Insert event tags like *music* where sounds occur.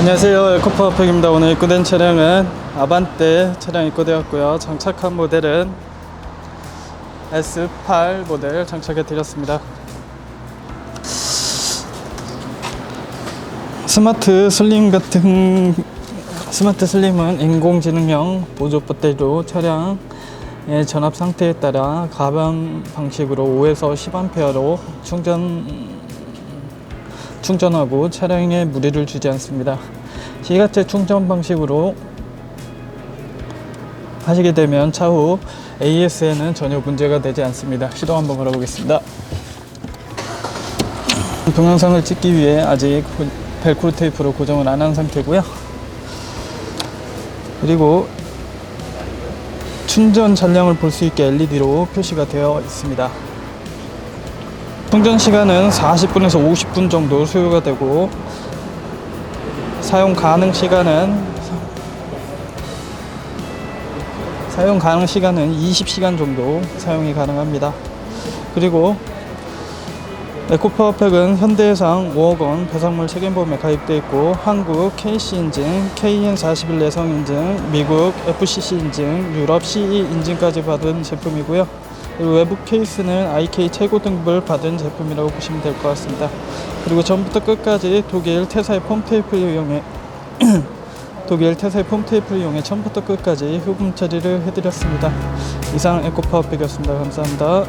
안녕하세요. 에코파워팩입니다. 오늘 입고된 차량은 아반떼 차량 입고되었고요. 장착한 모델은 S8 모델 장착해 드렸습니다. 스마트 슬림 같은 스마트 슬림은 인공지능형 보조 배터리로 차량의 전압 상태에 따라 가변 방식으로 5에서 10A로 충전 충전하고 차량에 무리를 주지 않습니다. 시가체 충전 방식으로 하시게 되면 차후 AS에는 전혀 문제가 되지 않습니다. 시동 한번 걸어보겠습니다. 동영상을 찍기 위해 아직 벨크로 테이프로 고정을 안 한 상태고요. 그리고 충전 잔량을 볼 수 있게 LED로 표시가 되어 있습니다. 충전 시간은 40분에서 50분 정도 소요가 되고 사용 가능 시간은 사용 가능 시간은 20시간 정도 사용이 가능합니다. 그리고 에코파워팩은 현대해상 5억 원 배상물 책임보험에 가입되어 있고 한국 KC 인증, KN41 내성 인증, 미국 FCC 인증, 유럽 CE 인증까지 받은 제품이고요. 그리고 외부 케이스는 IK 최고 등급을 받은 제품이라고 보시면 될 것 같습니다. 그리고 전부터 끝까지 독일 태사의 폼 테이프를 이용해 *clears throat* 독일 태사의 폼 테이프를 이용해 처음부터 끝까지 흡음 처리를 해드렸습니다. 이상 에코파워팩이었습니다. 감사합니다.